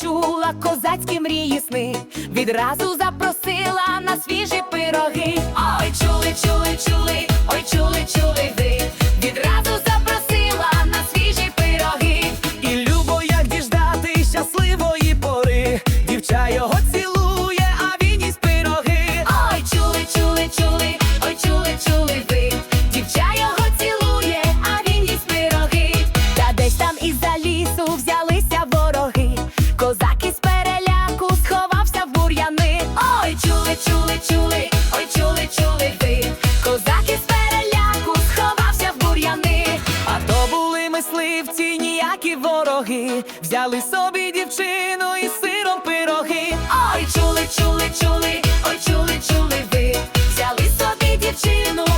чула козацькі мрії сни, відразу запросила на свіжі пироги. Ой, чули, чули, чули, ой, чули, чули ви. Відразу запросила на свіжі пироги. І любо, як діждати щасливої пори, дівча його. мисливці, ніякі вороги. Взяли собі дівчину і сиром пироги. Ой, чули, чули, чули, ой, чули, чули ви. Взяли собі дівчину.